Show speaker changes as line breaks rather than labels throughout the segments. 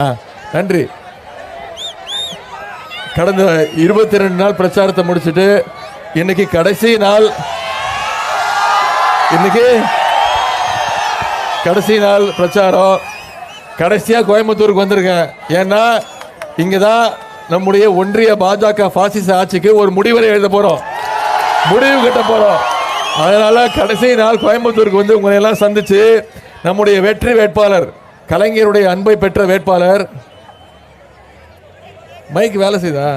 ஆ, நன்றி. கடந்த இருபத்தி ரெண்டு நாள் பிரச்சாரத்தை முடிச்சிட்டு இன்னைக்கு கடைசி நாள். இன்னைக்கு கடைசி நாள் பிரச்சாரம். கடைசியாக கோயம்புத்தூருக்கு வந்திருக்கேன். ஏன்னா இங்கே தான் நம்முடைய ஒன்றிய பாஜக பாசிச ஆட்சிக்கு ஒரு முடிவரை எழுத போகிறோம் முடிவு கட்ட போகிறோம் அதனால் கடைசி நாள் கோயம்புத்தூருக்கு வந்து உங்களை எல்லாம் நம்முடைய வெற்றி வேட்பாளர் கலைஞருடைய அன்பை பெற்ற வேட்பாளர். மைக் வேலை செய்தா?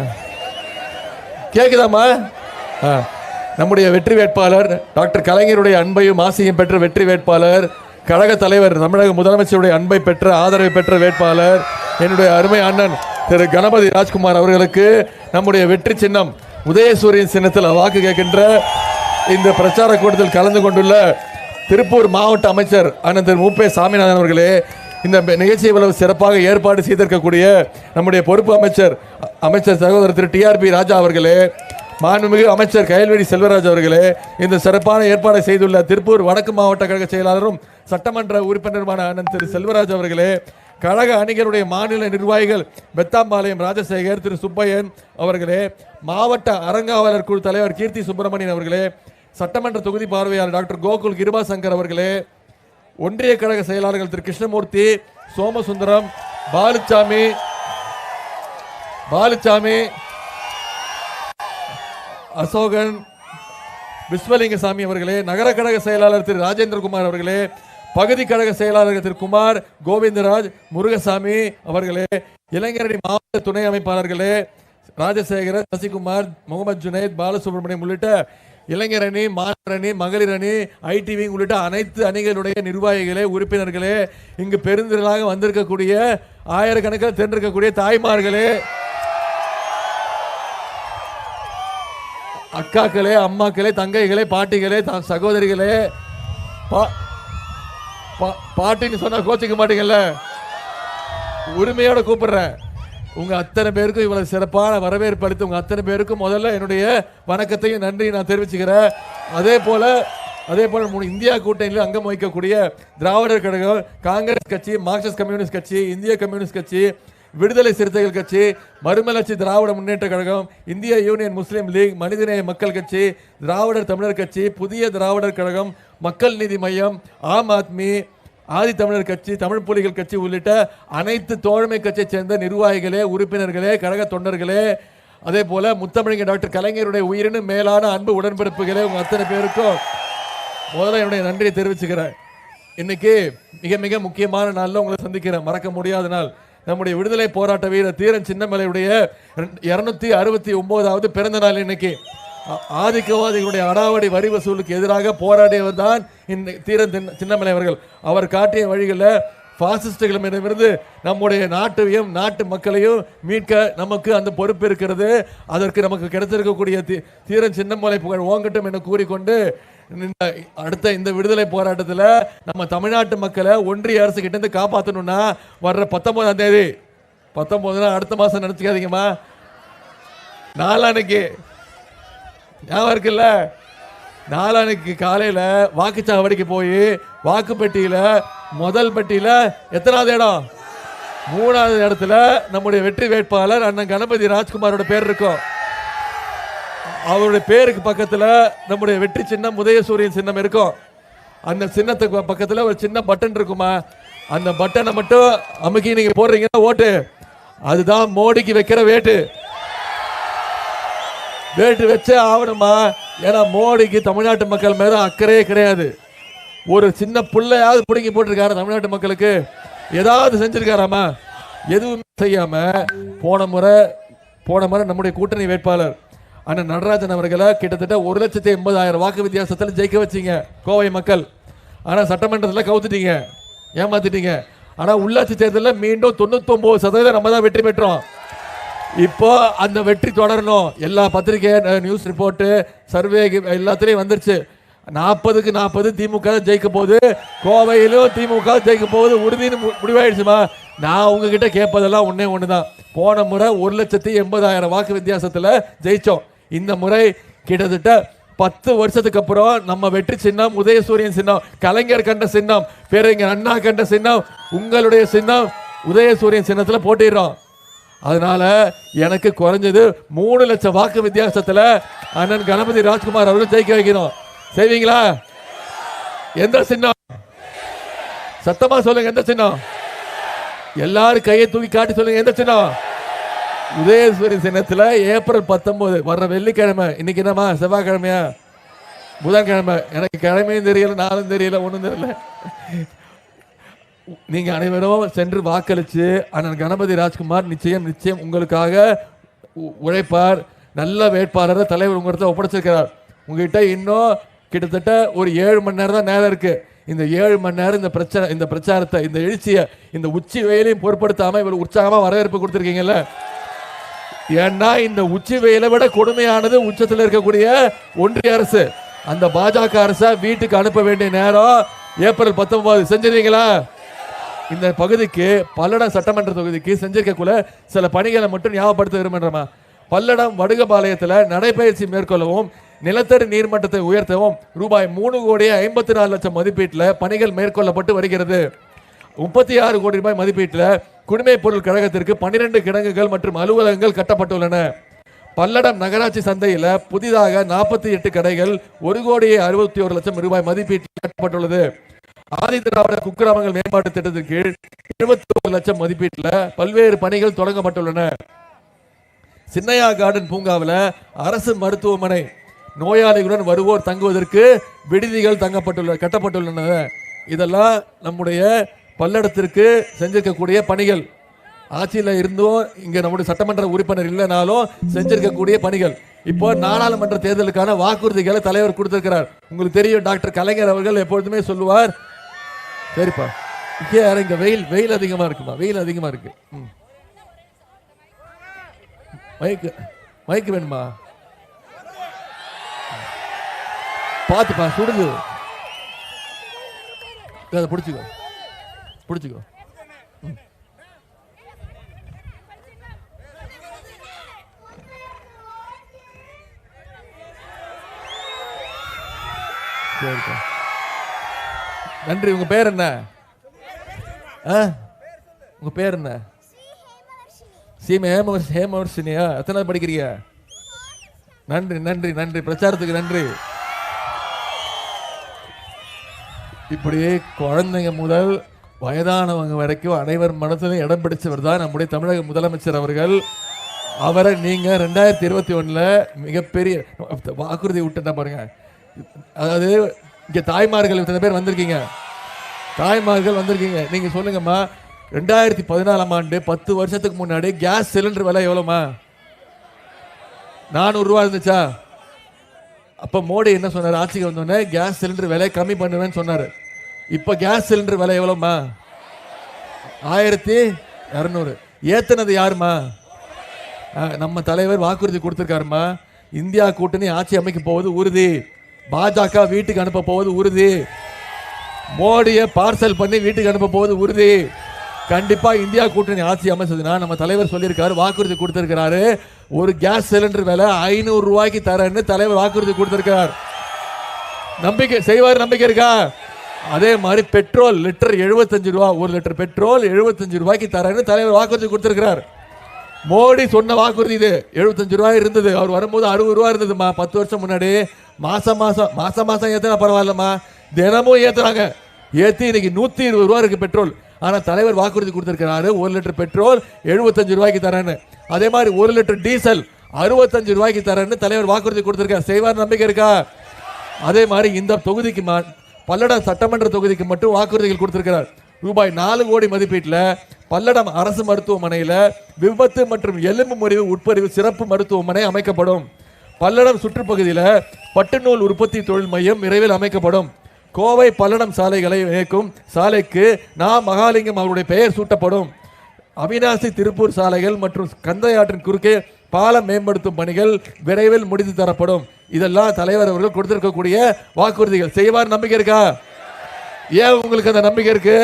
கேக்குதாம்மா? ஆ. நம்முடைய வெற்றி வேட்பாளர் டாக்டர் கலைஞருடைய அன்பையும் ஆசையும் பெற்ற வெற்றி வேட்பாளர் கழக தலைவர் தமிழக முதலமைச்சருடைய அன்பை பெற்ற ஆதரவை பெற்ற வேட்பாளர் என்னுடைய அருமை அண்ணன் திரு கணபதி ராஜ்குமார் அவர்களுக்கு நம்முடைய வெற்றி சின்னம் உதயசூரியன் சின்னத்தில் வாக்கு கேட்கின்ற இந்த பிரச்சார கூட்டத்தில் கலந்து கொண்டுள்ள திருப்பூர் மாவட்ட அமைச்சர் அண்ணன் திரு முப்பே சாமிநாதன் அவர்களே இந்த நிகழ்ச்சியை இவ்வளவு சிறப்பாக ஏற்பாடு செய்திருக்கக்கூடிய நம்முடைய பொறுப்பு அமைச்சர் அமைச்சர் சகோதரர் திரு டிஆர்பி ராஜா அவர்களே மாண்புமிகு அமைச்சர் கயல்வெடி செல்வராஜ் அவர்களே இந்த சிறப்பான ஏற்பாடை செய்துள்ள திருப்பூர் வடக்கு மாவட்ட கழக செயலாளரும் சட்டமன்ற உறுப்பினருமான அண்ணன் திரு செல்வராஜ் அவர்களே கழக அணிகளுடைய மாநில நிர்வாகிகள் பெத்தாம்பாளையம் ராஜசேகர் திரு சுப்பையன் அவர்களே மாவட்ட அறங்காவலர் குழு தலைவர் கீர்த்தி சுப்பிரமணியன் அவர்களே சட்டமன்ற தொகுதி பார்வையாளர் டாக்டர் கோகுல் கிருபாசங்கர் அவர்களே ஒன்றிய கழக செயலாளர்கள் திரு கிருஷ்ணமூர்த்தி சோமசுந்தரம் பாலுச்சாமி பாலுச்சாமி அசோகன் விஸ்வலிங்கசாமி அவர்களே நகர கழக செயலாளர் திரு ராஜேந்திரகுமார் அவர்களே பகுதி கழக செயலாளர் திரு குமார் கோவிந்தராஜ் முருகசாமி அவர்களே இளைஞரணி மாவட்ட துணை அமைப்பாளர்களே ராஜசேகர சசிகுமார் முகமது ஜுனைத் பாலசுப்ரமணியம் உள்ளிட்ட இளைஞரணி மாணவரணி மகளிர் அணி ஐடி விங் உள்ளிட்ட அனைத்து அணிகளுடைய நிர்வாகிகளே உறுப்பினர்களே இங்கு பெருந்திரளாக வந்திருக்கக்கூடிய ஆயிரக்கணக்கில் தென்றிருக்கக்கூடிய தாய்மார்களே. அக்காக்களே அம்மாக்களே தங்கைகளே பாட்டிகளே த- சகோதரிகளே பா- பா- பாட்டின்னு சொன்னா கோச்சிக்க மாட்டீங்கல்ல? உரிமையோட கூப்பிடுறேன். உங்க அத்தனை பேருக்கும் இவ்வளவு சிறப்பான வரவேற்பு அளித்து உங்க அத்தனை பேருக்கும் முதல்ல என்னுடைய வணக்கத்தையும் நன்றி நான் தெரிவிச்சுக்கிறேன். அதே போல அதே போல மூணு இந்தியா கூட்டணியில் அங்கம் வகிக்கக்கூடிய திராவிடர் கழகம் காங்கிரஸ் கட்சி மார்க்சிஸ்ட் கம்யூனிஸ்ட் கட்சி இந்திய கம்யூனிஸ்ட் கட்சி விடுதலை சிறுத்தைகள் கட்சி மறுமலர்ச்சி திராவிட முன்னேற்ற கழகம் இந்திய யூனியன் முஸ்லீம் லீக் மனிதநேய மக்கள் கட்சி திராவிடர் தமிழர் கட்சி புதிய திராவிடர் கழகம் மக்கள் நீதி மையம் ஆம் ஆத்மி ஆதி தமிழர் கட்சி தமிழ் புலிகள் கட்சி உள்ளிட்ட அனைத்து தோழமை கட்சியை சேர்ந்த நிர்வாகிகளே உறுப்பினர்களே கழக தொண்டர்களே அதே போல முத்தமிழங்க டாக்டர் கலைஞருடைய உயிரினும் மேலான அன்பு உடன்பிறப்புகளே உங்கள் அத்தனை பேருக்கும் முதல்ல என்னுடைய நன்றியை தெரிவிச்சுக்கிறேன். இன்னைக்கு மிக மிக முக்கியமான நாளில் உங்களை சந்திக்கிறேன். மறக்க முடியாத நாள். நம்முடைய விடுதலை போராட்ட வீரர் தீரன் சின்னமலையுடைய இரநூத்தி அறுபத்தி ஒன்பதாவது பிறந்த நாள் இன்னைக்கு. ஆதிக்கவாதிகளுடைய அடாவடி வரி வசூலுக்கு எதிராக போராடியவர் தான் இந்த தீரன் தின் சின்னமலை அவர்கள். அவர் காட்டிய வழிகளில் பாசிஸ்டுகளிடமிருந்து நம்முடைய நாட்டையும் நாட்டு மக்களையும் மீட்க நமக்கு அந்த பொறுப்பு இருக்கிறது. அதற்கு நமக்கு கிடைத்திருக்கக்கூடிய தீ- தீரன் சின்னமலை புகழ் ஓங்கட்டும் என கூறிக்கொண்டு இந்த அடுத்த இந்த விடுதலை போராட்டத்தில் நம்ம தமிழ்நாட்டு மக்களை ஒன்றிய அரசு கிட்டேருந்து காப்பாற்றணும்னா வர்ற பத்தொன்பதாம் தேதி. பத்தொன்பதுனா அடுத்த மாதம் நினச்சிக்காதீங்கம்மா. நாளானைக்கு ஞாபகம் இருக்குல்ல? நாளானைக்கு காலையில் வாக்குச்சாவடிக்கு போய் வாக்குப்பெட்டியில் முதல் பெட்டியில் எத்தனாவது இடம்? மூணாவது இடத்துல நம்முடைய வெற்றி வேட்பாளர் அண்ணன் கணபதி ராஜ்குமாரோட பேர் இருக்கும். அவருடைய பேருக்கு பக்கத்தில் நம்முடைய வெற்றி சின்னம் உதயசூரியன் சின்னம் இருக்கும். அந்த சின்னத்துக்கு பக்கத்தில் ஒரு சின்ன பட்டன் இருக்குமா? அந்த பட்டனை மட்டும் அமுக்கி நீங்கள் போடுறீங்கன்னா ஓட்டு. அதுதான் மோடிக்கு வைக்கிற வேட்டு. வேட்டு வச்சே ஆகணுமா? ஏன்னா மோடிக்கு தமிழ்நாட்டு மக்கள் மேலே அக்கறையே கிடையாது. ஒரு சின்ன பிள்ளையாவது பிடுங்கி போட்டிருக்காரு தமிழ்நாட்டு மக்களுக்கு. ஏதாவது செஞ்சிருக்காராமா? எதுவுமே செய்யாமல் போன முறை போன முறை நம்முடைய கூட்டணி வேட்பாளர் அண்ணன் நடராஜன் அவர்களை கிட்டத்தட்ட ஒரு லட்சத்தி எண்பதாயிரம் வாக்கு வித்தியாசத்தில் ஜெயிக்க வச்சீங்க கோவை மக்கள். ஆனால் சட்டமன்றத்தில் கவுத்துட்டீங்க ஏமாத்திட்டீங்க. ஆனால் உள்ளாட்சி தேர்தலில் மீண்டும் தொண்ணூத்தொம்பது சதவீதம் நம்ம தான் வெற்றி பெற்றோம். இப்போ அந்த வெற்றி தொடரணும். எல்லா பத்திரிகை நியூஸ் ரிப்போர்ட்டு சர்வே எல்லாத்துலேயும் வந்துருச்சு. நாற்பதுக்கு நாற்பது திமுக ஜெயிக்க போகுது. கோவையிலும் திமுக ஜெயிக்க போகுது. உறுதின்னு மு- முடிவாயிடுச்சுமா? நான் உங்ககிட்ட கேட்பதெல்லாம் ஒன்றே ஒன்று தான் போன முறை ஒரு லட்சத்தி எண்பதாயிரம் வாக்கு வித்தியாசத்தில் ஜெயிச்சோம். இந்த முறை கிட்டத்தட்ட பத்து வருஷத்துக்கு அப்புறம் நம்ம வெற்றி சின்னம் உதயசூரியன் சின்னம் கலைஞர் கண்ட சின்னம் பேரறிஞர் அண்ணா கண்ட சின்னம் உங்களுடைய சின்னம் உதயசூரியன் சின்னத்தில் போட்டிடுறோம். அதனால எனக்கு குறைஞ்சது மூணு லட்சம் வாக்கு வித்தியாசத்தில் அண்ணன் கணபதி ராஜ்குமார் அவர்கள் ஜெயிக்க வைக்கணும். செய்வீங்களா? எந்த சின்னம்? சத்தமா சொல்லுங்க எந்த சின்னம்? எல்லாரும் கையை தூக்கி காட்டி சொல்லுங்க எந்த சின்னம்? உதயசூரி சின்னத்தில் ஏப்ரல் பத்தொம்போது வர்ற வெள்ளிக்கிழமை. இன்னைக்கு என்னம்மா? செவ்வாய்க்கிழமையா? புதன்கிழமை. எனக்கு கிழமையும் தெரியல நாளும் தெரியல ஒன்றும் தெரியல. நீங்க அனைவரும் சென்று வாக்களிச்சு அண்ணன் கணபதி ராஜ்குமார் நிச்சயம் நிச்சயம் உங்களுக்காக உ- உழைப்பார். நல்ல வேட்பாளரை தலைவர் உங்கள்கிட்ட ஒப்படைச்சிருக்கிறார். உங்ககிட்ட இன்னும் கிட்டத்தட்ட ஒரு ஏழு மணி நேரம் தான் நேரம் இருக்கு. இந்த ஏழு மணி நேரம் இந்த பிரச்சனை இந்த பிரச்சாரத்தை இந்த எழுச்சியை இந்த உச்சி வெயிலையும் பொருட்படுத்தாம இவர் உற்சாகமா வரவேற்பு கொடுத்துருக்கீங்கல்ல? ஏன்னா இந்த உச்சி வெயிலை விட கொடுமையானது உச்சத்தில் இருக்கக்கூடிய ஒன்றிய அரசு. அந்த பாஜக அரசை வீட்டுக்கு அனுப்ப வேண்டிய நேரம் ஏப்ரல் பத்தொன்பது செஞ்சிருவீங்களா? இந்த பகுதிக்கு பல்லடம் சட்டமன்ற தொகுதிக்கு செஞ்சிருக்கக்குள்ள சில பணிகளை மட்டும் ஞாபகப்படுத்த விரும்புகிறோமா பல்லடம் வடுகபாளையத்தில் நடைபயிற்சி மேற்கொள்ளவும் நிலத்தடி நீர்மட்டத்தை உயர்த்தவும் ரூபாய் மூணு கோடி ஐம்பத்தி நாலு லட்சம் மதிப்பீட்டில் பணிகள் மேற்கொள்ளப்பட்டு வருகிறது. முப்பத்தி ஆறு கோடி ரூபாய் மதிப்பீட்டில் குடிமைப் பொருள் கழகத்திற்கு பன்னிரண்டு கிடங்குகள் மற்றும் அலுவலகங்கள் கட்டப்பட்டுள்ளன. பல்லடம் நகராட்சி சந்தையில் புதிதாக நாற்பத்தி எட்டு கடைகள் ஒரு கோடியே அறுபத்தி ஒரு லட்சம் ரூபாய் மதிப்பீட்டில் கட்டப்பட்டுள்ளது. ஆதி திராவிட குக்கிராமங்கள் மேம்பாட்டு திட்டத்தின் கீழ் இருபத்தி ஒரு லட்சம் மதிப்பீட்டில் பல்வேறு பணிகள் தொடங்கப்பட்டுள்ளன. சின்னையா கார்டன் பூங்காவில் அரசு மருத்துவமனை நோயாளிகளுடன் வருவோர் தங்குவதற்கு விடுதிகள் தங்கப்பட்டுள்ள கட்டப்பட்டுள்ளன. இதெல்லாம் நம்முடைய பல்லடத்திற்கு செஞ்சிருக்கக்கூடிய பணிகள். ஆட்சியில் இருந்தும் இங்க நம்முடைய சட்டமன்ற உறுப்பினர் இல்லைனாலும் செஞ்சிருக்கக்கூடிய பணிகள். இப்போ நாடாளுமன்ற தேர்தலுக்கான வாக்குறுதிகளை தலைவர் கொடுத்திருக்கிறார். உங்களுக்கு தெரியும் டாக்டர் கலைஞர் அவர்கள் எப்பொழுதுமே சொல்லுவார் சரிப்பா. இங்கே இறங்க வெயில் வெயில் அதிகமாக இருக்குமா? வெயில் அதிகமாக இருக்கு. ம். மைக்கு மைக்கு வேணுமா? பார்த்துப்பா சுடுது. அதை பிடிச்சிக்கோ. பிடிச்சிக்கோ. சரிப்பா. நன்றி. உங்க பேர் என்ன? ஆ? உங்க பேர் என்ன? சீம ஹேம ஹேமவர்ஷினியா? எத்தனை படிக்கிறீங்க? நன்றி நன்றி நன்றி. பிரச்சாரத்துக்கு நன்றி. இப்படி குழந்தைங்க முதல் வயதானவங்க வரைக்கும் அனைவர் மனதிலும் இடம் பிடிச்சவர் தான் நம்முடைய தமிழக முதலமைச்சர் அவர்கள். அவரை நீங்கள் ரெண்டாயிரத்தி இருபத்தி ஒன்றில் மிகப்பெரிய வாக்குறுதி விட்டுட்டா பாருங்க. அதாவது இங்க தாய்மார்கள் இத்தனை பேர் வந்திருக்கீங்க. தாய்மார்கள் வந்திருக்கீங்க. நீங்க சொல்லுங்கம்மா ரெண்டாயிரத்தி பதினாலாம் ஆண்டு பத்து வருஷத்துக்கு முன்னாடி கேஸ் சிலிண்டர் விலை எவ்வளோம்மா? நானூறுரூவா இருந்துச்சா? அப்போ மோடி என்ன சொன்னார்? ஆட்சிக்கு வந்தோடனே கேஸ் சிலிண்டர் விலை கம்மி பண்ணுவேன்னு சொன்னார். இப்போ கேஸ் சிலிண்டர் விலை எவ்வளோம்மா? ஆயிரத்தி இரநூறு. ஏத்துனது யாருமா நம்ம தலைவர் வாக்குறுதி கொடுத்துருக்காருமா இந்தியா கூட்டணி ஆட்சி அமைக்க போவது உறுதி. பாஜக வீட்டுக்கு அனுப்ப போவது உறுதி. மோடியை பார்சல் பண்ணி வீட்டுக்கு அனுப்ப போவது உறுதி. கண்டிப்பா இந்தியா கூட்டணி ஆட்சி அமைச்சதுன்னா நம்ம தலைவர் சொல்லியிருக்காரு வாக்குறுதி கொடுத்திருக்கிறாரு. ஒரு கேஸ் சிலிண்டர் விலை ஐநூறு ரூபாய்க்கு தரேன்னு தலைவர் வாக்குறுதி கொடுத்திருக்கார் நம்பிக்கை செய்வார் நம்பிக்கை இருக்கா? அதே மாதிரி பெட்ரோல் லிட்டர் 75 ரூபா ஒரு லிட்டர் பெட்ரோல் 75 ரூபாய்க்கு தரேன்னு தலைவர் வாக்குறுதி கொடுத்திருக்கிறார். மோடி சொன்ன வாக்குறுதி இது. 75 ரூபாய் இருந்தது. அவர் வரும்போது அறுபது ரூபா இருந்ததுமா? பத்து வருஷம் முன்னாடி. மாசம் மாசம் மாசம் மாசம் ஏத்தினா பரவாயில்லம்மா. தினமும் ஏத்துறாங்க. ஏத்தி இன்னைக்கு நூத்தி இருபது ரூபா இருக்கு பெட்ரோல். ஆனா தலைவர் வாக்குறுதி கொடுத்திருக்கிறாரு ஒரு லிட்டர் பெட்ரோல் 75 ரூபாய்க்கு தரேன்னு. அதே மாதிரி ஒரு லிட்டர் டீசல் 65 ரூபாய்க்கு தரேன்னு தலைவர் வாக்குறுதி கொடுத்திருக்காரு. செய்வார் நம்பிக்கை இருக்கா? அதே மாதிரி இந்த தொகுதிக்கு மா- பல்லடம் சட்டமன்ற தொகுதிக்கு மட்டும் வாக்குறுதிகள் கொடுத்திருக்கிறார். ரூபாய் நாலு கோடி மதிப்பீட்டில் பல்லடம் அரசு மருத்துவமனையில் விபத்து மற்றும் எலும்பு முறிவு உட்பிரிவு சிறப்பு மருத்துவமனை அமைக்கப்படும். பல்லடம் சுற்றுப்பகுதியில் பட்டுநூல் உற்பத்தி தொழில் மையம் விரைவில் அமைக்கப்படும். கோவை பல்லடம் சாலைகளை இயக்கும் சாலைக்கு நா. மகாலிங்கம் அவருடைய பெயர் சூட்டப்படும். அவினாசி திருப்பூர் சாலைகள் மற்றும் கந்தையாற்றின் குறுக்கே பாலம் மேம்படுத்தும் பணிகள் விரைவில் முடித்து தரப்படும். இதெல்லாம் தலைவர் அவர்கள் கொடுத்திருக்கக்கூடிய வாக்குறுதிகள். செய்வார் நம்பிக்கை இருக்கா? ஏன் உங்களுக்கு அந்த நம்பிக்கை இருக்கு?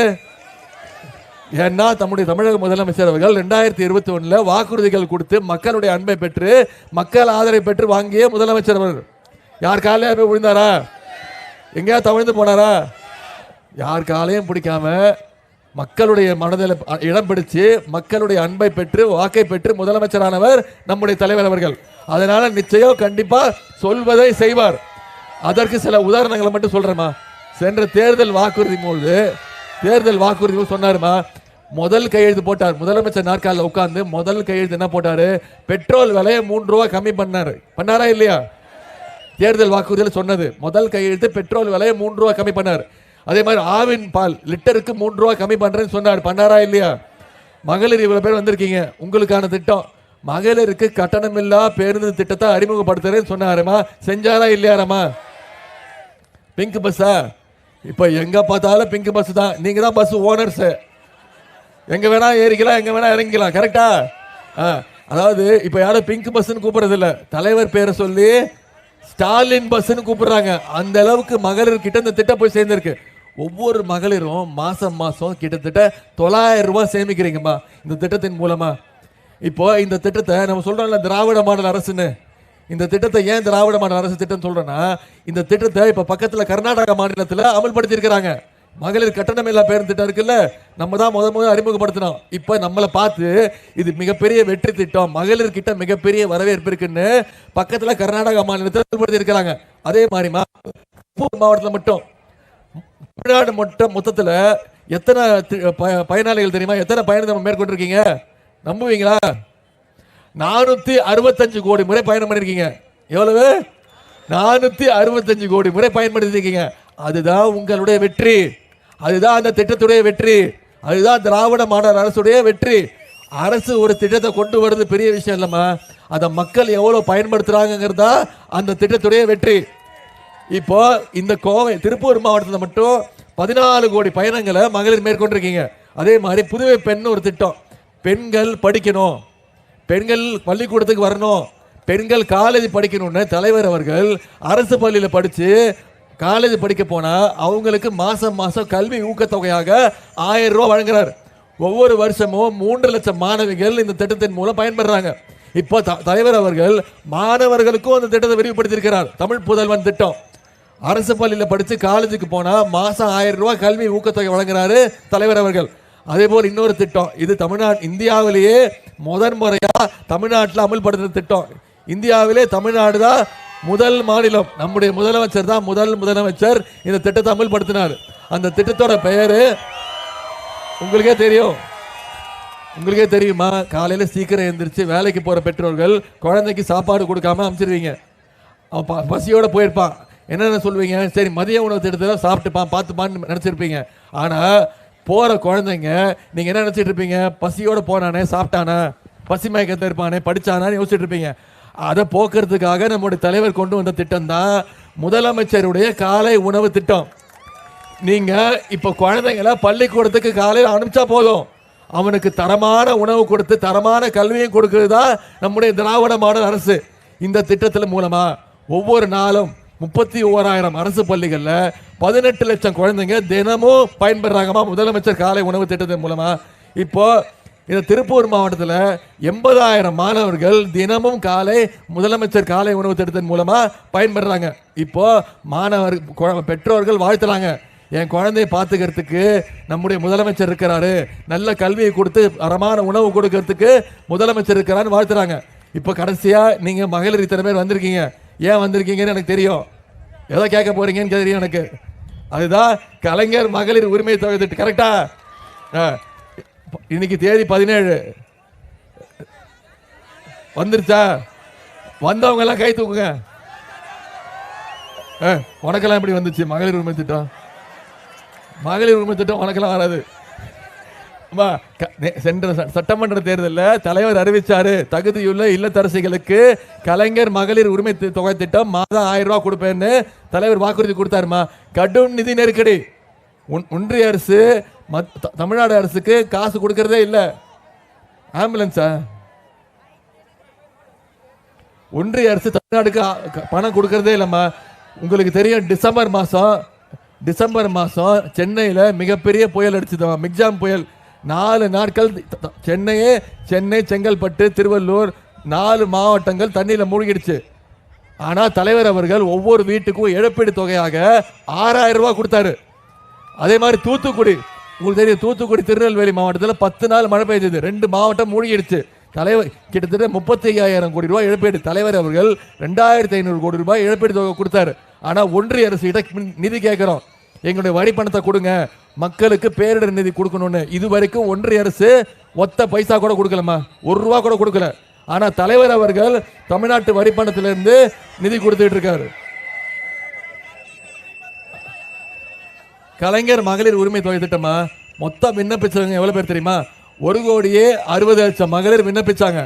ஏன்னா தம்முடைய தமிழக முதலமைச்சர் அவர்கள் ரெண்டாயிரத்தி இருபத்தி ஒன்றில் வாக்குறுதிகள் கொடுத்து மக்களுடைய அன்பை பெற்று மக்கள் ஆதரவை பெற்று வாங்கிய முதலமைச்சர் அவர் யார் காலையாக போய் விழுந்தாரா? எங்கேயா தவிழ்ந்து போனாரா? யார் காலையும் பிடிக்காம மக்களுடைய மனதில் இடம் பிடிச்சு மக்களுடைய அன்பை பெற்று வாக்கை பெற்று முதலமைச்சரானவர் நம்முடைய தலைவர் அவர்கள். அதனால நிச்சயம் கண்டிப்பாக சொல்வதை செய்வார். அதற்கு சில உதாரணங்களை மட்டும் சொல்கிறேம்மா சென்ற தேர்தல் வாக்குறுதி போது தேர்தல் வாக்குறுதி சொன்னாருமா? முதல் கையெழுத்து போட்டார். முதலமைச்சர் நாற்காலில் உட்கார்ந்து முதல் கையெழுத்து என்ன போட்டாரு? பெட்ரோல் விலையை மூன்று ரூபா கம்மி பண்ணாரு. பண்ணாரா இல்லையா? தேர்தல் வாக்குறுதியில் சொன்னது. முதல் கையெழுத்து பெட்ரோல் விலையை மூன்று ரூபா கம்மி பண்ணார். அதே மாதிரி ஆவின் பால் லிட்டருக்கு மூன்று ரூபா கம்மி பண்றேன்னு சொன்னார். பண்ணாரா இல்லையா? மகளிர் இவ்வளவு பேர் வந்திருக்கீங்க. உங்களுக்கான திட்டம். மகளிருக்கு கட்டணமில்லா பேருந்து திட்டத்தை அறிமுகப்படுத்துறேன்னு சொன்னாருமா? செஞ்சாரா இல்லையாரம்மா? பிங்க் பஸ்ஸா? இப்போ எங்கே பார்த்தாலும் பிங்க் பஸ் தான். நீங்கள் தான் பஸ் ஓனர்ஸு எங்கே வேணால் ஏறிக்கலாம் எங்கே வேணால் இறங்கிக்கலாம். கரெக்டா அதாவது இப்போ யாரும் பிங்க் பஸ்ன்னு கூப்பிட்றதில்ல. தலைவர் பேரை சொல்லி ஸ்டாலின் பஸ்ன்னு கூப்பிடுறாங்க. அந்த அளவுக்கு மகளிர் கிட்ட இந்த திட்டம் போய் சேர்ந்துருக்கு. ஒவ்வொரு மகளிரும் மாதம் மாதம் கிட்டத்தட்ட தொள்ளாயிரம் ரூபாய் சேமிக்கிறீங்கம்மா. இந்த திட்டத்தின் மூலமாக இப்போ இந்த திட்டத்தை நம்ம சொல்கிறோம்ல திராவிட மாடல் அரசுன்னு. இந்த திட்டத்தை ஏன் திராவிட மாநில அரசு திட்டம் சொல்றேன்னா இந்த திட்டத்தை இப்ப பக்கத்துல கர்நாடகா மாநிலத்தில் அமல்படுத்தியிருக்கிறாங்க. மகளிர் கட்டணமில்லா பேருந்து திட்டம் இருக்குல்ல நம்ம தான் முத முதல் அறிமுகப்படுத்தினோம். இப்ப நம்மளை பார்த்து இது மிகப்பெரிய வெற்றி திட்டம் மகளிர் கிட்ட மிகப்பெரிய வரவேற்பு இருக்குன்னு பக்கத்துல கர்நாடகா மாநிலத்தில் அமல்படுத்தி இருக்கிறாங்க அதே மாதிரிமா மாவட்டத்தில் மட்டும். தமிழ்நாடு மட்டும் மொத்தத்தில் எத்தனை ப- பயனாளிகள் தெரியுமா? எத்தனை பயணத்தை நம்ம மேற்கொண்டிருக்கீங்க? நம்புவீங்களா? நானூத்தி அறுபத்தஞ்சு கோடி முறை பயணம் பண்ணிருக்கீங்க. எவ்வளவு? நானூத்தி அறுபத்தஞ்சு கோடி முறை பயன்படுத்திருக்கீங்க அதுதான் உங்களுடைய வெற்றி. அதுதான் அந்த திட்டத்துடைய வெற்றி. அதுதான் திராவிட மாடல் அரசுடைய வெற்றி. அரசு ஒரு திட்டத்தை கொண்டு வர்றது பெரிய விஷயம் இல்லைம்மா. அதை மக்கள் எவ்வளவு தான் அந்த திட்டத்துடைய வெற்றி. இப்போ இந்த கோவை திருப்பூர் மாவட்டத்தில் மட்டும் பதினாலு கோடி பயணங்களை மகளிர் மேற்கொண்டிருக்கீங்க. அதே மாதிரி புதுவை பெண் ஒரு திட்டம். பெண்கள் படிக்கணும். பெண்கள் பள்ளிக்கூடத்துக்கு வரணும். பெண்கள் காலேஜ் படிக்கணும்னு தலைவர் அவர்கள் அரசு பள்ளியில் படித்து காலேஜ் படிக்க போனால் அவங்களுக்கு மாதம் மாதம் கல்வி ஊக்கத்தொகையாக ஆயிரம் ரூபா வழங்குறார். ஒவ்வொரு வருஷமும் மூன்று லட்சம் மாணவிகள் இந்த திட்டத்தின் மூலம் பயன்பெறாங்க. இப்போ த- தலைவர் அவர்கள் மாணவர்களுக்கும் அந்த திட்டத்தை விரிவுபடுத்தியிருக்கிறார். தமிழ் புதல்வன் திட்டம். அரசு பள்ளியில் படித்து காலேஜுக்கு போனால் மாதம் ஆயிரம் ரூபா கல்வி ஊக்கத்தொகை வழங்குறாரு தலைவர் அவர்கள். அதே போல் இன்னொரு திட்டம். இது தமிழ்நாடு இந்தியாவிலேயே முதன் முறையாக தமிழ்நாட்டில் அமல்படுத்துகிற திட்டம். இந்தியாவிலே தமிழ்நாடு தான் முதல் மாநிலம். நம்முடைய முதலமைச்சர் தான் முதல் முதலமைச்சர் இந்த திட்டத்தை அமல்படுத்தினார். அந்த திட்டத்தோட பெயர் உங்களுக்கே தெரியும். உங்களுக்கே தெரியுமா? காலையில் சீக்கிரம் எழுந்திரிச்சு வேலைக்கு போகிற பெற்றோர்கள் குழந்தைக்கு சாப்பாடு கொடுக்காம அனுப்பிச்சிருவீங்க அவன் ப- போயிருப்பான். என்னென்ன சொல்லுவீங்க சரி மதிய உணவு திட்டத்தில் சாப்பிட்டுப்பான் பார்த்துப்பான்னு நினச்சிருப்பீங்க. ஆனால் போகிற குழந்தைங்க நீங்கள் என்ன நினச்சிட்டு இருப்பீங்க? பசியோடு போனானே சாப்பிட்டானா? பசி மயக்கத்தை இருப்பானே படிச்சானான்னு யோசிச்சுட்டு இருப்பீங்க. அதை போக்குறதுக்காக நம்முடைய தலைவர் கொண்டு வந்த திட்டம் தான் முதலமைச்சருடைய காலை உணவு திட்டம். நீங்கள் இப்போ குழந்தைங்கள பள்ளிக்கூடத்துக்கு காலையில் அனுப்பிச்சா போதும். அவனுக்கு தரமான உணவு கொடுத்து தரமான கல்வியும் கொடுக்கறது தான் நம்முடைய திராவிட மாடல் அரசு. இந்த திட்டத்தில் மூலமாக ஒவ்வொரு நாளும் முப்பத்தி ஓராயிரம் அரசு பள்ளிகளில் பதினெட்டு லட்சம் குழந்தைங்க தினமும் பயன்பெறாங்கம்மா முதலமைச்சர் காலை உணவு திட்டத்தின் மூலமாக இப்போ இந்த திருப்பூர் மாவட்டத்தில் எண்பதாயிரம் மாணவர்கள் தினமும் காலை முதலமைச்சர் காலை உணவு திட்டத்தின் மூலமாக பயன்பெறாங்க. இப்போ மாணவர் குழ- பெற்றோர்கள் வாழ்த்துறாங்க. என் குழந்தைய பார்த்துக்கிறதுக்கு நம்முடைய முதலமைச்சர் இருக்கிறாரு. நல்ல கல்வியை கொடுத்து அறமான உணவு கொடுக்கறதுக்கு முதலமைச்சர் இருக்கிறான்னு வாழ்த்துறாங்க. இப்போ கடைசியாக நீங்கள் மகளிர் இத்தனை பேர் வந்திருக்கீங்க. ஏன் வந்திருக்கீங்கன்னு எனக்கு தெரியும். ஏதோ கேட்க போறீங்கன்னு தெரியும் எனக்கு. அதுதான் கலைஞர் மகளிர் உரிமை தொகை திட்டம். கரெக்டா இன்னைக்கு தேதி பதினேழு. வந்துருச்சா? வந்தவங்க எல்லாம் கை தூக்குங்க. உனக்கெல்லாம் எப்படி வந்துச்சு மகளிர் உரிமை திட்டம்? மகளிர் உரிமை திட்டம் உனக்கெல்லாம் வராது. சென்ற ச- சட்டமன்ற தேர்தலில் தலைவர் அறிவிச்சாரு. தகுதியுள்ள இல்லத்தரசிகளுக்கு கலைஞர் மகளிர் உரிமை தொகை திட்டம் மாதம் ஆயிரம் ரூபாய் கொடுப்பேன்னு தலைவர் வாக்குறுதி கொடுத்தாருமா? கடும் நிதி நெருக்கடி. ஒன்- ஒன்றிய அரசு மத்- த- தமிழ்நாடு அரசுக்கு காசு கொடுக்கறதே இல்லை. ஆம்புலன்ஸா? ஒன்றிய அரசு தமிழ்நாடுக்கு பணம் கொடுக்கறதே இல்லைம்மா. உங்களுக்கு தெரியும் டிசம்பர் மாதம் டிசம்பர் மாதம் சென்னையில் மிகப்பெரிய புயல் அடிச்சுதான் மிக்ஜாம் புயல். நாலு நாட்கள் சென்னையே சென்னை செங்கல்பட்டு திருவள்ளூர் நாலு மாவட்டங்கள் தண்ணியில் மூழ்கிடுச்சு. ஆனால் தலைவர் அவர்கள் ஒவ்வொரு வீட்டுக்கும் இழப்பீடு தொகையாக ஆறாயிரம் ரூபா கொடுத்தாரு. அதே மாதிரி தூத்துக்குடி உங்களுக்கு தெரியும் தூத்துக்குடி திருநெல்வேலி மாவட்டத்தில் பத்து நாள் மழை பெய்தது. ரெண்டு மாவட்டம் மூழ்கிடுச்சு. தலைவர் கிட்டத்தட்ட முப்பத்தி ஐயாயிரம் கோடி ரூபாய் இழப்பீடு. தலைவர் அவர்கள் ரெண்டாயிரத்தி ஐநூறு கோடி ரூபாய் இழப்பீடு தொகை கொடுத்தாரு. ஆனால் ஒன்றிய அரசு கிட்ட நிதி கேட்குறோம். எங்களுடைய வரி பணத்தை கொடுங்க. மக்களுக்கு பேரிடர் நிதி கொடுக்கணும்னு. இது வரைக்கும் ஒன்றிய அரசு ஒத்த பைசா கூட கொடுக்கலம்மா. ஒரு ரூபா கூட கொடுக்கல. ஆனால் தலைவர் அவர்கள் தமிழ்நாட்டு வரி பணத்திலிருந்து நிதி கொடுத்துட்டு இருக்காரு. கலைஞர் மகளிர் உரிமை தொகை திட்டமா மொத்தம் விண்ணப்பிச்சவங்க எவ்வளவு பேர் தெரியுமா? ஒரு கோடியே அறுபது லட்சம் மகளிர் விண்ணப்பிச்சாங்க.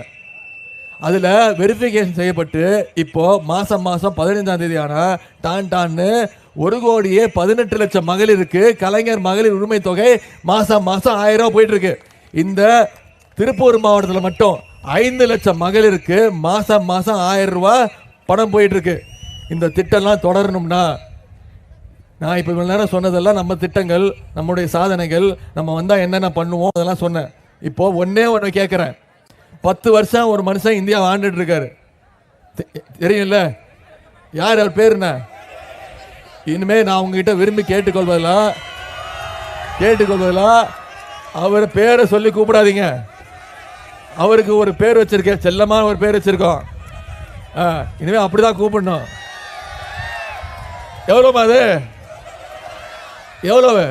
அதில் வெரிஃபிகேஷன் செய்யப்பட்டு இப்போ மாசம் மாசம் பதினைஞ்சாம் தேதி ஆனால் டான் டான்னு ஒரு கோடியே பதினெட்டு லட்சம் மகளிருக்கு கலைஞர் மகளிர் உரிமை தொகை மாசம் மாசம் ஆயிரம் ரூபா போயிட்டு இருக்கு. இந்த திருப்பூர் மாவட்டத்தில் மட்டும் ஐந்து லட்சம் மகளிருக்கு மாசம் மாசம் ஆயிரம் ரூபா பணம் போயிட்டு இருக்கு. இந்த திட்டம்லாம் தொடரணும்னா நான் இப்போ இவ்வளோ நேரம் சொன்னதெல்லாம் நம்ம திட்டங்கள் நம்முடைய சாதனைகள் நம்ம வந்தால் என்னென்ன பண்ணுவோம் அதெல்லாம் சொன்னேன். இப்போ ஒன்றே ஒன்று கேட்குறேன் பத்து வருஷம் ஒரு மனுஷன் இந்தியா ஆண்டுட்டு இருக்காரு. தெ- தெரியும்ல? யார் அவர் பேருண்ணா இனிமே நான் உங்ககிட்ட விரும்பி கேட்டுக்கொள்வதெல்லாம் கேட்டுக்கொள்வதெல்லாம் அவர் பேரை சொல்லி கூப்பிடாதீங்க. அவருக்கு ஒரு பேர் வச்சிருக்கேன். செல்லமான ஒரு பேர் வச்சிருக்கோம். ஆ, இனிமே அப்படிதான் கூப்பிடணும். எவ்வளோமா அது? எவ்வளோ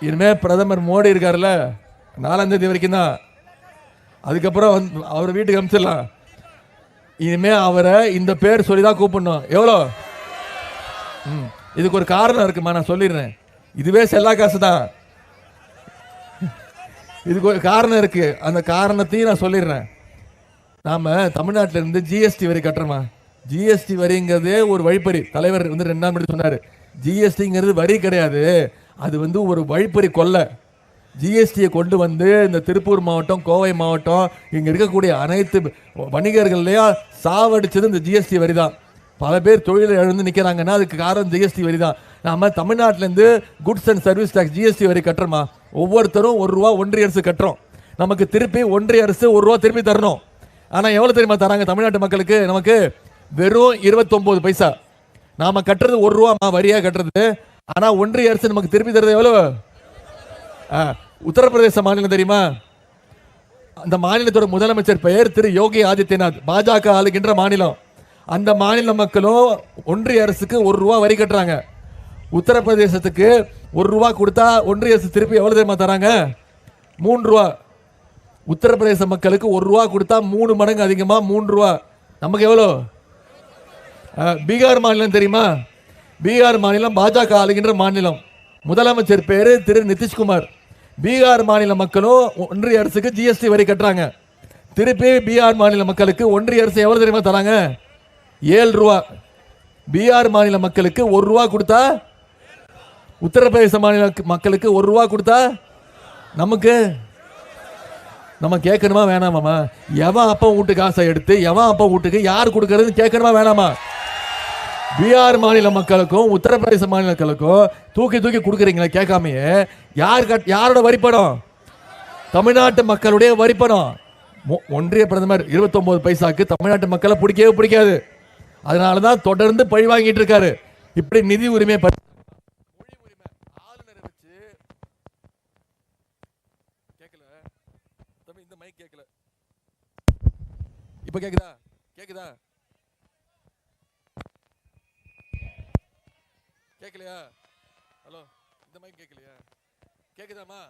இனிமே பிரதமர் மோடி இருக்கார்ல நாலாந்தேதி வரைக்கும் தான். அதுக்கப்புறம் வந்து அவர் வீட்டுக்கு அனுப்பிச்சிடலாம் இனிமே அவரை இந்த பேர் சொல்லி தான் கூப்பிடணும். எவ்வளோ இதுக்கு ஒரு காரணம் இருக்குமா? நான் சொல்லிடுறேன். இதுவே செல்லா காசு தான் இதுக்கு ஒரு காரணம் இருக்கு. அந்த காரணத்தையும் நான் சொல்லிடுறேன். நாம தமிழ்நாட்டில இருந்து ஜிஎஸ்டி வரி கட்டுறோமா? ஜிஎஸ்டி வரிங்கிறதே ஒரு வழிப்பறி. தலைவர் வந்து ரெண்டாம் படி சொன்னாரு. ஜிஎஸ்டிங்கிறது வரி கிடையாது. அது வந்து ஒரு வழிப்பறி கொள்ளை. ஜிஎஸ்டியை கொண்டு வந்து இந்த திருப்பூர் மாவட்டம் கோவை மாவட்டம் இங்கே இருக்கக்கூடிய அனைத்து வணிகர்கள்லையும் சாவடிச்சது இந்த ஜிஎஸ்டி வரி தான் பல பேர் தொழிலை எழுந்து நிற்கிறாங்கன்னா அதுக்கு காரணம் ஜிஎஸ்டி வரி தான் நம்ம தமிழ்நாட்டிலேருந்து goods and service tax GST வரி கட்டுறோமா? ஒவ்வொருத்தரும் ஒரு ரூபா ஒன்றிய அரசு கட்டுறோம். நமக்கு திருப்பி ஒன்றிய அரசு ஒரு ரூபா திருப்பி தரணும். ஆனால் எவ்வளோ தெரியுமா தராங்க தமிழ்நாட்டு மக்களுக்கு? நமக்கு வெறும் 29 பைசா. நாம் கட்டுறது ஒரு ரூபா வரியாக கட்டுறது? ஆனால் ஒன்றிய அரசு நமக்கு திருப்பி தருது எவ்வளோ ஆ, உத்தரப்பிரதேச மாநிலம் தெரியுமா? அந்த மாநிலத்தோட முதலமைச்சர் பெயர் திரு யோகி ஆதித்யநாத். பாஜக ஆளுகின்ற மாநிலம். அந்த மாநில மக்களும் ஒன்றிய அரசுக்கு ஒரு ரூபா வரி கட்டுறாங்க. உத்தரப்பிரதேசத்துக்கு ஒரு ரூபா கொடுத்தா ஒன்றிய அரசு திருப்பி எவ்வளோ தெரியுமா தராங்க? மூன்று ரூபா. உத்தரப்பிரதேச மக்களுக்கு ஒரு ரூபா கொடுத்தா மூணு மடங்கு அதிகமாக மூன்று ரூபா. நமக்கு எவ்வளோ பீகார் மாநிலம் தெரியுமா? பீகார் மாநிலம் பாஜக ஆளுகின்ற மாநிலம். முதலமைச்சர் பேர் திரு நிதிஷ்குமார். பீகார் மாநில மக்களும் ஒன்றிய அரசுக்கு ஜிஎஸ்டி வரி கட்டுறாங்க. திருப்பி பீகார் மாநில மக்களுக்கு ஒன்றிய அரசு எவ்வளோ தெரியுமா தராங்க? ஏழு ரூபா. பீகார் மாநில மக்களுக்கு ஒரு ரூபா கொடுத்தா உத்தரப்பிரதேச மாநில மக்களுக்கு ஒரு ரூபா கொடுத்தா நமக்கு நம்ம கேட்கணுமா வேணாமாமா? எவன் அப்பா வீட்டு காசை எடுத்து எவன் அப்பா வீட்டுக்கு யார் கொடுக்கறதுன்னு கேட்கணுமா வேணாமா? பீகார் மாநில மக்களுக்கும் உத்தரப்பிரதேச மாநில மக்களுக்கும் தூக்கி தூக்கி கொடுக்குறீங்களே கேட்காமையே. யார் கட் யாரோட வரிப்படம் தமிழ்நாட்டு மக்களுடைய வரிப்படம் ஒன்றிய பிரதமர் 29 பைசாக்கு தமிழ்நாட்டு மக்களை பிடிக்கவே பிடிக்காது. அதனால தான் தொடர்ந்து பழி வாங்கிட்டு இருக்காரு. இப்படி நிதி உரிமை ப- மொழி உரிமை தம்பி இந்த கேட்கல இப்போ கேக்குதா? கேக்குதா? கேட்கலையா ஹலோ இந்த மாதிரி கேட்கலையா கேட்குதாம்மா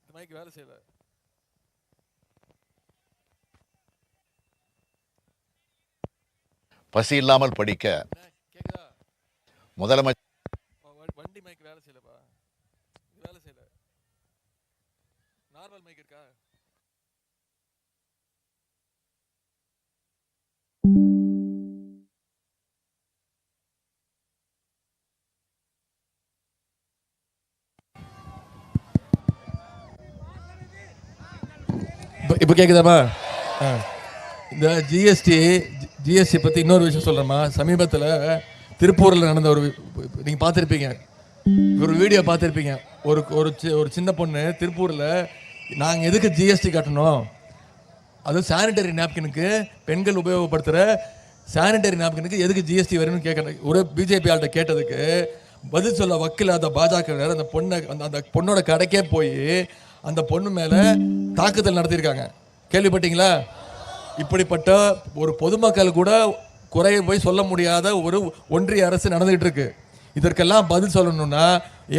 இந்த மைக் வேலை செய்யலை.
பசி இல்லாமல் படிக்க முதலமைச்சர்
வண்டி மைக் வேலை செய்யலப்பா. வேலை செய்யல. நார்மல் மைக் இருக்கா? இப்போ ஆ. இந்த ஜிஎஸ்டி ஜிஎஸ்டி பற்றி இன்னொரு விஷயம் சொல்கிறேம்மா சமீபத்தில் திருப்பூரில் நடந்த ஒரு நீங்கள் பார்த்துருப்பீங்க. ஒரு வீடியோ பார்த்துருப்பீங்க. ஒரு ஒரு சி- ஒரு சின்ன பொண்ணு திருப்பூரில் நாங்கள் எதுக்கு ஜிஎஸ்டி கட்டணும்? அதுவும் சானிடரி நாப்கினுக்கு பெண்கள் உபயோகப்படுத்துகிற சானிடரி நாப்கினுக்கு எதுக்கு ஜிஎஸ்டி வரும்னு கேட்கணும் ஒரு பிஜேபி ஆள்கிட்ட கேட்டதுக்கு பதில் சொல்ல வக்கில்லாத பாஜக அந்த பொண்ணை அந்த அந்த பொண்ணோட கடைக்கே போய் அந்த பொண்ணு மேலே தாக்குதல் நடத்தியிருக்காங்க. கேள்விப்பட்டீங்களா? இப்படிப்பட்ட ஒரு பொதுமக்கள் கூட குறைய போய் சொல்ல முடியாத ஒரு ஒன்றிய அரசு நடந்துகிட்டு இருக்கு. இதற்கெல்லாம் பதில் சொல்லணும்னா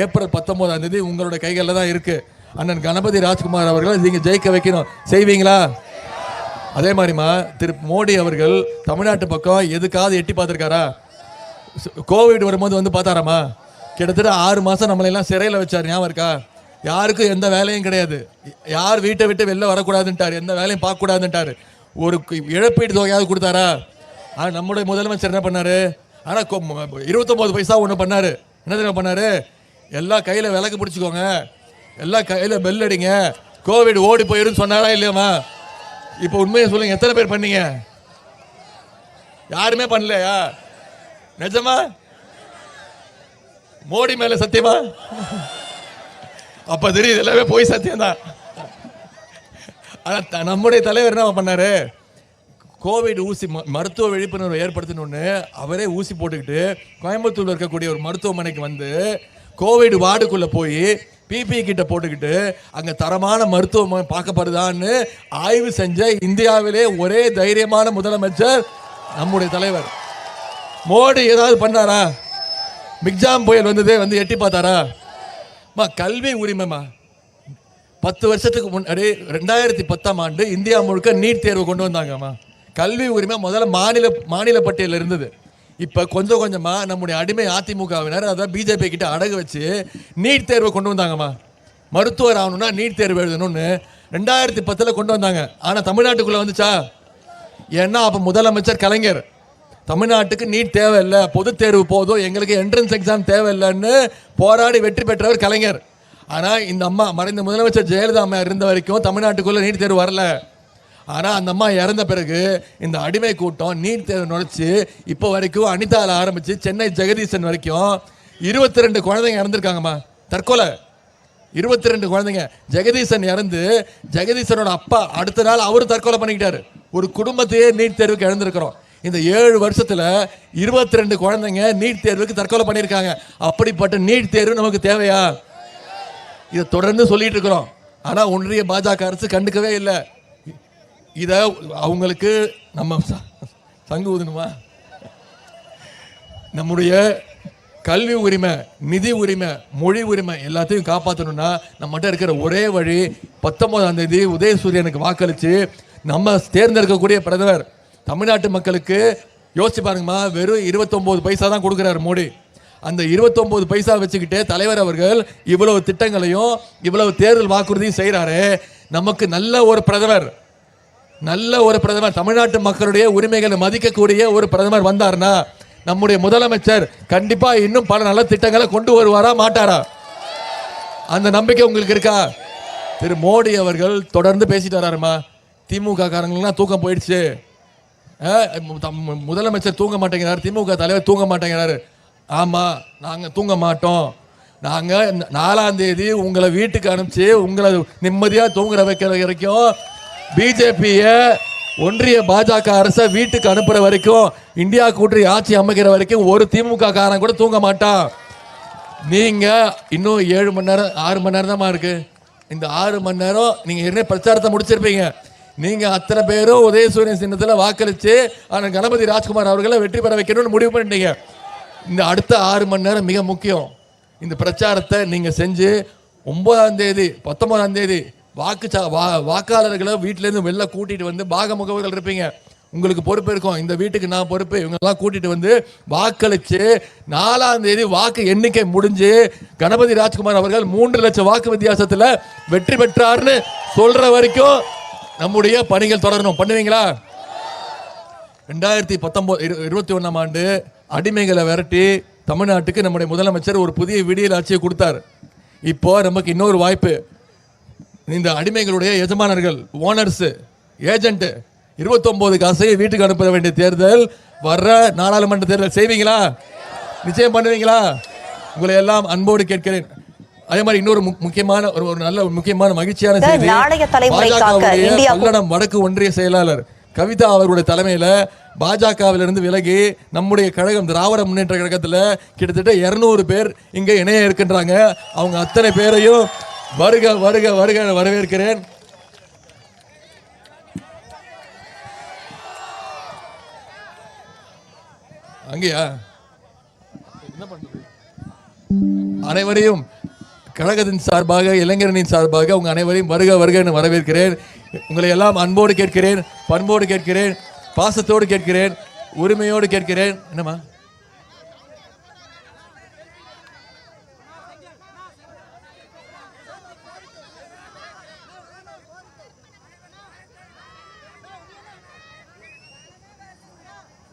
ஏப்ரல் பத்தொன்பதாம் தேதி உங்களோட கைகளில் தான் இருக்கு. அண்ணன் கணபதி ராஜ்குமார் அவர்களை நீங்கள் ஜெயிக்க வைக்கணும். செய்வீங்களா? அதே மாதிரிமா திரு மோடி அவர்கள் தமிழ்நாட்டு பக்கம் எதுக்காவது எட்டி பார்த்துருக்காரா? கோவிட் வரும்போது வந்து பார்த்தாராமா கிட்டத்தட்ட ஆறு மாதம் நம்மளை எல்லாம் சிறையில் வச்சார். ஞாபகம் இருக்கா? யாருக்கும் எந்த வேலையும் கிடையாது. யார் வீட்டை விட்டு வெளில வரக்கூடாதுன்ட்டார். எந்த வேலையும் பார்க்கக்கூடாதுன்ட்டார். ஒரு இழப்பீடு தொகையாவது கொடுத்தாரா? ஆனால் நம்முடைய முதலமைச்சர் என்ன பண்ணார்? ஆனால் இருபத்தொம்போது பைசா ஒன்று பண்ணார். என்ன தெரியுமா பண்ணார்? எல்லாம் கையில் விளக்கு பிடிச்சிக்கோங்க. எல்லாம் கையில் பெல் அடிங்க. கோவிட் ஓடி போயிருன்னு சொன்னாரா இல்லையாம்மா? இப்போ உண்மையை சொல்லுங்க. எத்தனை பேர் பண்ணீங்க? யாருமே பண்ணலையா? நிஜமா? மோடி மேலே சத்தியமா? அப்போ தெரியுது எல்லாமே போய் சத்தியம்தான். ஆனால் த- நம்முடைய தலைவர் என்ன பண்ணாரு? கோவிட் ஊசி ம- மருத்துவ விழிப்புணர்வு ஏற்படுத்தணும்னு அவரே ஊசி போட்டுக்கிட்டு கோயம்புத்தூர்ல இருக்கக்கூடிய ஒரு மருத்துவமனைக்கு வந்து கோவிட் வார்டுக்குள்ள போய் பிபி கிட்ட போட்டுக்கிட்டு அங்க தரமான மருத்துவம் பார்க்கப்படுதான்னு ஆய்வு செஞ்ச இந்தியாவிலே ஒரே தைரியமான முதலமைச்சர் நம்முடைய தலைவர். மோடி ஏதாவது பண்ணாரா? மிக்ஜாம் புயல் வந்ததே வந்து எட்டி பார்த்தாரா? அம்மா கல்வி உரிமைமா பத்து வருஷத்துக்கு முன்னாடி ரெண்டாயிரத்தி பத்தாம் ஆண்டு இந்தியா முழுக்க நீட் தேர்வு கொண்டு வந்தாங்கம்மா. கல்வி உரிமை முதல்ல மாநில மாநில பட்டியலில் இருந்தது. இப்போ கொஞ்சம் கொஞ்சமாக நம்முடைய அடிமை அதிமுகவினர் அதான் பிஜேபி கிட்ட அடகு வச்சு நீட் தேர்வை கொண்டு வந்தாங்கம்மா. மருத்துவர் ஆகணும்னா நீட் தேர்வு எழுதணும்னு ரெண்டாயிரத்தி பத்தில் கொண்டு வந்தாங்க. ஆனால் தமிழ்நாட்டுக்குள்ளே வந்துச்சா? ஏன்னா அப்போ முதலமைச்சர் கலைஞர். தமிழ்நாட்டுக்கு நீட் தேவையில்லை பொது தேர்வு போதும் எங்களுக்கு என்ட்ரன்ஸ் எக்ஸாம் தேவையில்லைன்னு போராடி வெற்றி பெற்றவர் கலைஞர். ஆனால் இந்த அம்மா மறைந்த முதலமைச்சர் ஜெயலலிதா அம்மா இருந்த வரைக்கும் தமிழ்நாட்டுக்குள்ளே நீட் தேர்வு வரல. ஆனால் அந்த அம்மா இறந்த பிறகு இந்த அடிமை கூட்டம் நீட் தேர்வு நுழைச்சி இப்போ வரைக்கும் அனிதாவில் ஆரம்பித்து சென்னை ஜெகதீசன் வரைக்கும் இருபத்தி ரெண்டு குழந்தைங்க இறந்துருக்காங்கம்மா. தற்கொலை. இருபத்தி ரெண்டு குழந்தைங்க. ஜெகதீசன் இறந்து ஜெகதீசனோட அப்பா அடுத்த நாள் அவர் தற்கொலை பண்ணிக்கிட்டாரு. ஒரு குடும்பத்தையே நீட் தேர்வுக்கு இழந்திருக்கிறோம். இந்த ஏழு வருஷத்தில் இருபத்தி ரெண்டு குழந்தைங்க நீட் தேர்வுக்கு தற்கொலை பண்ணியிருக்காங்க. அப்படிப்பட்ட நீட் தேர்வு நமக்கு தேவையா? இதை தொடர்ந்து சொல்லிட்டு இருக்கிறோம். ஆனால் ஒன்றிய பாஜக அரசு கண்டுக்கவே இல்லை. இதை அவங்களுக்கு நம்ம ச- சங்கு ஊதணுமா? நம்முடைய கல்வி உரிமை நிதி உரிமை மொழி உரிமை எல்லாத்தையும் காப்பாற்றணும்னா நம்மகிட்ட இருக்கிற ஒரே வழி பத்தொன்பதாம் தேதி உதயசூரியனுக்கு வாக்களித்து நம்ம தேர்ந்தெடுக்கக்கூடிய பிரதமர். தமிழ்நாட்டு மக்களுக்கு யோசிச்சு பாருங்கம்மா வெறும் இருபத்தொம்போது பைசா தான் கொடுக்குறாரு மோடி. அந்த இருபத்தொம்போது பைசா வச்சுக்கிட்டே தலைவர் அவர்கள் இவ்வளவு திட்டங்களையும் இவ்வளவு தேர்தல் வாக்குறுதியும் செய்கிறாரு நமக்கு நல்ல ஒரு பிரதமர். நல்ல ஒரு பிரதமர். தமிழ்நாட்டு மக்களுடைய உரிமைகளை மதிக்கக்கூடிய ஒரு பிரதமர் வந்தார்னா நம்முடைய முதலமைச்சர் கண்டிப்பா இன்னும் பல நல்ல திட்டங்களை கொண்டு வருவாரா மாட்டாரா? அந்த நம்பிக்கை உங்களுக்கு இருக்கா? திரு மோடி அவர்கள் தொடர்ந்து பேசிட்டு வராருமா? திமுக காரங்களுக்குலாம் தூக்கம் போயிடுச்சு. முதலமைச்சர் தூங்க மாட்டேங்கிறார். திமுக தலைவர் தூங்க மாட்டேங்கிறாரு. ஆமாம் நாங்கள் தூங்க மாட்டோம். நாங்கள் நாலாந்தேதி நாலாம் தேதி உங்களை வீட்டுக்கு அனுப்பிச்சு உங்களை நிம்மதியாக தூங்குற வைக்கிற வரைக்கும் பிஜேபியை ஒன்றிய பாஜக அரசை வீட்டுக்கு அனுப்புகிற வரைக்கும் இந்தியா கூட்டணி ஆட்சி அமைக்கிற வரைக்கும் ஒரு திமுக காரன் கூட தூங்க மாட்டான். நீங்கள் இன்னும் ஏழு மணி நேரம் ஆறு மணி நேரம் தான் இருக்கு. இந்த ஆறு மணி நேரம் நீங்கள் என்ன பிரச்சாரத்தை முடிச்சிருப்பீங்க. நீங்கள் அத்தனை பேரும் உதயசூரியன் சின்னத்தில் வாக்களித்து ஆனால் கணபதி ராஜ்குமார் அவர்களை வெற்றி பெற வைக்கணும்னு முடிவு பண்ணிட்டீங்க. இந்த அடுத்த ஆறு மணி நேரம் மிக முக்கியம். இந்த பிரச்சாரத்தை நீங்கள் செஞ்சு ஒன்பதாம் தேதி பத்தொன்பதாம் தேதி வாக்கு சா- வா வாக்காளர்களை வீட்டிலேருந்து வெளில கூட்டிட்டு வந்து பாக முகவர்கள் இருப்பீங்க. உங்களுக்கு பொறுப்பு இருக்கும். இந்த வீட்டுக்கு நான் பொறுப்பு. இவங்கெல்லாம் கூட்டிட்டு வந்து வாக்களித்து நாலாம் தேதி வாக்கு எண்ணிக்கை முடிஞ்சு கணபதி ராஜ்குமார் அவர்கள் மூன்று லட்சம் வாக்கு வித்தியாசத்தில் வெற்றி பெற்றார்னு சொல்ற வரைக்கும் நம்முடைய பணிகள் தொடரணும். பண்ணுவீங்களா? ரெண்டாயிரத்தி பத்தொம்போது இரு இருபத்தி ஒன்றாம் ஆண்டு அடிமைகளை விரட்டி தமிழ்நாட்டுக்கு நம்முடைய முதலமைச்சர் ஒரு புதிய விடியல் ஆட்சியை கொடுத்தார். இப்போ நமக்கு இன்னொரு வாய்ப்பு. இந்த அடிமைகளுடைய எஜமானர்கள் ஓனர்ஸ் ஏஜென்ட் இருபத்தொன்பது காசை வீட்டுக்கு அனுப்ப வேண்டிய தேர்தல். வர்ற நாடாளுமன்ற தேர்தல் செய்வீங்களா? நிச்சயம் பண்ணுவீங்களா? உங்களை எல்லாம் அன்போடு கேட்கிறேன். அதே மாதிரி இன்னொரு முக்கியமான ஒரு ஒரு நல்ல முக்கியமான மகிழ்ச்சியான செய்தி. வடக்கு ஒன்றிய செயலாளர் கவிதா அவர்களுடைய தலைமையில் பாஜகவிலிருந்து விலகி நம்முடைய கழகம் திராவிட முன்னேற்ற கழகத்தில் கிட்டத்தட்ட இரநூறு பேர் இங்கே இணைய இருக்கின்றாங்க. அவங்க அத்தனை பேரையும் வருக வருக வருக வரவேற்கிறேன். அங்கேயா? என்ன பண்றது? அனைவரையும் கழகத்தின் சார்பாக இளைஞரணியின் சார்பாக உங்கள் அனைவரையும் வருக வருக என்று வரவேற்கிறேன். உங்களை எல்லாம் அன்போடு கேட்கிறேன் பண்போடு கேட்கிறேன் பாசத்தோடு கேட்கிறேன் உரிமையோடு கேட்கிறேன். என்னம்மா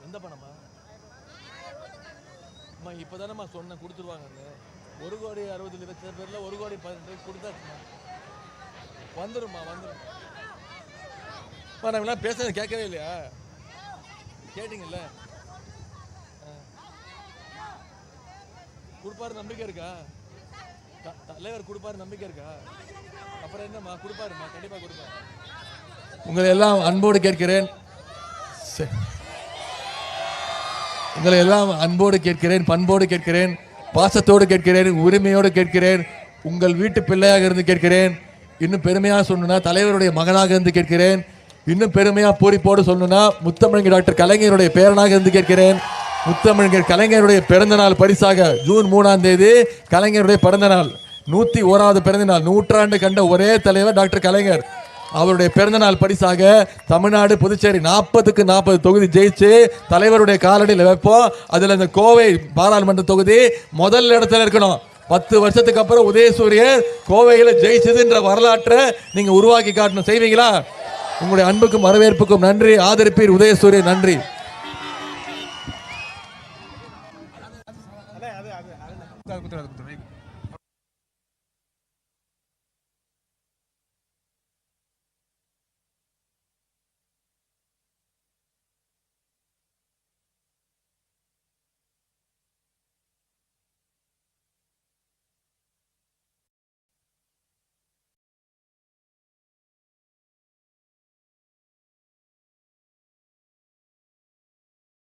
எந்த பணமா அம்மா இப்போதானம்மா சொன்னேன் கொடுத்துருவாங்கன்னு. ஒரு கோடி அறுபது லட்சம் பேரில் ஒரு கோடி பதினெட்டு கொடுத்தாச்சுமா. வந்துரும்மா வந்துடும் நாங்களாம் பேசுறது கேட்கவே இல்லையா? கேட்டிங்கல்ல? கொடுப்பாரு நம்பிக்கை இருக்கா? த- தலைவர் கொடுப்பாரு நம்பிக்கை இருக்கா? அப்புறம் என்னம்மா கொடுப்பாருமா கண்டிப்பாக கொடுப்பாரு. உங்களை எல்லாம் அன்போடு கேட்கிறேன். சரி. உங்களை எல்லாம் அன்போடு கேட்கிறேன் பண்போடு கேட்கிறேன் பாசத்தோடு கேட்கிறேன் உரிமையோடு கேட்கிறேன் உங்கள் வீட்டு பிள்ளையாக இருந்து கேட்கிறேன். இன்னும் பெருமையாக சொல்லணும்னா தலைவருடைய மகனாக இருந்து கேட்கிறேன். இன்னும் பெருமையாக பூரிப்போடு சொல்லணும்னா முத்தமிழங்க டாக்டர் கலைஞருடைய பேரனாக இருந்து கேட்கிறேன். முத்தமிழங்கர் கலைஞருடைய பிறந்த நாள் பரிசாக ஜூன் மூணாம் தேதி கலைஞருடைய பிறந்த நாள். நூற்றி ஓராவது பிறந்த நாள் நூற்றாண்டு கண்ட ஒரே தலைவர் டாக்டர் கலைஞர். அவருடைய பிறந்தநாள் பரிசாக தமிழ்நாடு புதுச்சேரி நாற்பதுக்கு நாற்பது தொகுதி ஜெயிச்சு தலைவருடைய காலடியில் வைப்போம். அதில் இந்த கோவை பாராளுமன்ற தொகுதி முதல் இடத்துல இருக்கணும். பத்து வருஷத்துக்கு அப்புறம் உதயசூரியன் கோவையில் ஜெயிச்சதுன்ற வரலாற்றை நீங்கள் உருவாக்கி காட்டணும். செய்வீங்களா? உங்களுடைய அன்புக்கும் வரவேற்புக்கும் நன்றி. ஆதரிப்பீர் உதயசூரியன் நன்றி.